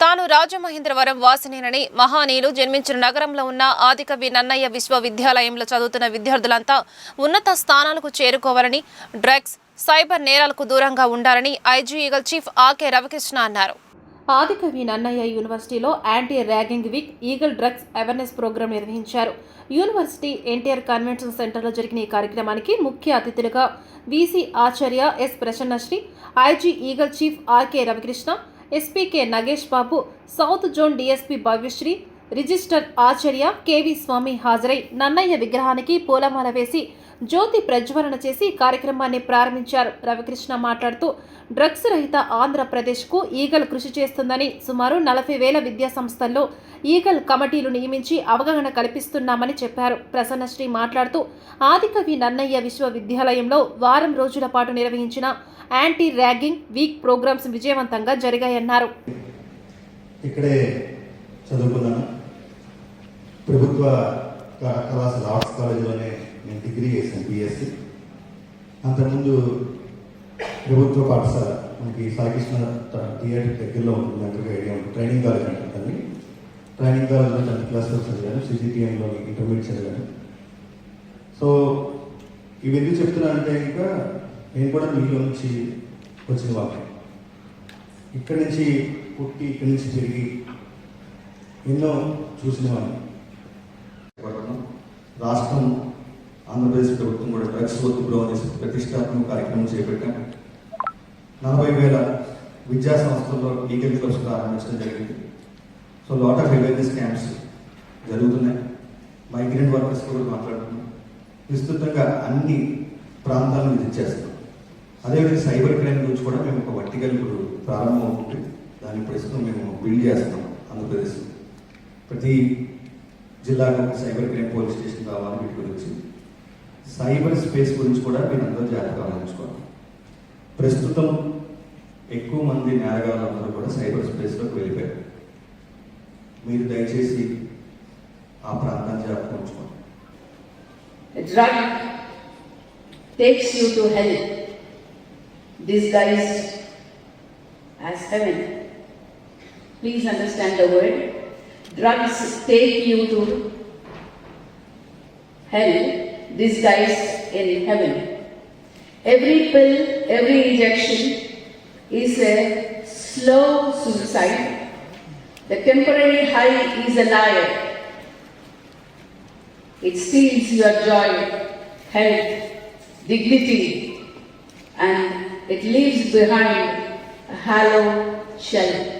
తాను రాజమహేంద్రవరం వాసినేనని మహానీయులు జన్మించిన నగరంలో ఉన్న ఆదికవి నన్నయ్య విశ్వవిద్యాలయంలో చదువుతున్న విద్యార్థులంతా ఉన్నత స్థానాలకు చేరుకోవాలని డ్రగ్స్ సైబర్ నేరాలకు దూరంగా ఉండాలని IG Eagle chief RK Ravikrishna అన్నారు. ఆదికవి నన్నయ్య యూనివర్సిటీలో anti ragging week eagle drugs awareness program నిర్వహించారు. యూనివర్సిటీ ఎన్టీఆర్ కన్వెన్షన్ సెంటర్లో జరిగిన ఈ కార్యక్రమానికి ముఖ్య అతిథులుగా వీసీ ఆచార్య S Prasannasri IG eagle chief RK Ravikrishna SP K Nagesh Babu south zone DSP Bhavyasri registrar ఆచార్య KV Swamy హాజరై నన్నయ్య విగ్రహానికి పూలమాల వేసి జ్యోతి ప్రజ్వలన చేసి కార్యక్రమాన్ని ప్రారంభించారు. రవికృష్ణ మాట్లాడుతూ డ్రగ్స్ రహిత ఆంధ్రప్రదేశ్కు ఈగల్ కృషి చేస్తుందని సుమారు నలభై వేల విద్యా సంస్థల్లో ఈగల్ కమిటీలు నియమించి అవగాహన కల్పిస్తున్నామని చెప్పారు. ప్రసన్నశ్రీ మాట్లాడుతూ ఆదికవి నన్నయ్య విశ్వవిద్యాలయంలో వారం రోజుల పాటు నిర్వహించిన యాంటీ ర్యాగింగ్ వీక్ ప్రోగ్రామ్స్ విజయవంతంగా జరిగాయన్నారు. ఇక్కడే చదువుకున్నాను. ప్రభుత్వ కళాశాల ఆర్ట్స్ కాలేజీలోనే నేను డిగ్రీ చేశాను బిఎస్సి అంతకుముందు ప్రభుత్వ పాఠశాల మనకి సాయికృష్ణ థియేటర్ దగ్గరలో ఉంటుంది దగ్గరగా ఐడియా ఉంటుంది. ట్రైనింగ్ కాలేజ్ అంటారు ట్రైనింగ్ కాలేజ్లో టెన్త్ క్లాస్లో చదివాను సిజిపిఎంలో ఇంటర్మీడియట్ చదివాను. సో ఇవి ఎందుకు చెప్తున్నానంటే ఇంకా నేను కూడా మీలో నుంచి వచ్చిన వాళ్ళని ఇక్కడి నుంచి పుట్టి ఇక్కడి నుంచి తిరిగి ఎన్నో చూసిన వాడిని. రాష్ట్రం ఆంధ్రప్రదేశ్ ప్రభుత్వం కూడా డ్రగ్స్ వద్దు బ్రో అనేసి ప్రతిష్టాత్మక కార్యక్రమం చేపట్టాం. నలభై వేల విద్యా సంస్థల్లో లీగల్ క్లబ్స్ ప్రారంభించడం జరిగింది. So lot of awareness camps జరుగుతున్నాయి. మైగ్రెంట్ వర్కర్స్ కూడా మాట్లాడుతున్నాం. విస్తృతంగా అన్ని ప్రాంతాలను విజిట్ అదేవిధంగా సైబర్ క్రైమ్ గురించి కూడా మేము ఒక వర్టికల్ ఇప్పుడు ప్రారంభం అవుతుంది. దాన్ని ప్రస్తుతం మేము బిల్డ్ చేస్తున్నాం ఆంధ్రప్రదేశ్లో. ప్రతి జిల్లాకు ఒక సైబర్ క్రైమ్ పోలీస్ స్టేషన్ కావాలి వీటి గురించి సైబర్ స్పేస్ గురించి కూడా మీరు అందరూ జాగ్రత్తగా ఆలోచించుకోవాలి ప్రస్తుతం ఎక్కువ మంది నేరగాళ్ళందరూ కూడా సైబర్ స్పేస్లోకి వెళ్ళిపోయారు మీరు దయచేసి ఆ ప్రాంతాన్ని జాగ్రత్తగా ఉంచుకోండి A drug takes you to hell, disguised as heaven. Please understand the word. Drugs take you to hell, disguised in heaven. Every pill, every injection is a slow suicide. The temporary high is a liar. It steals your joy, health, dignity, and it leaves behind a hollow shell.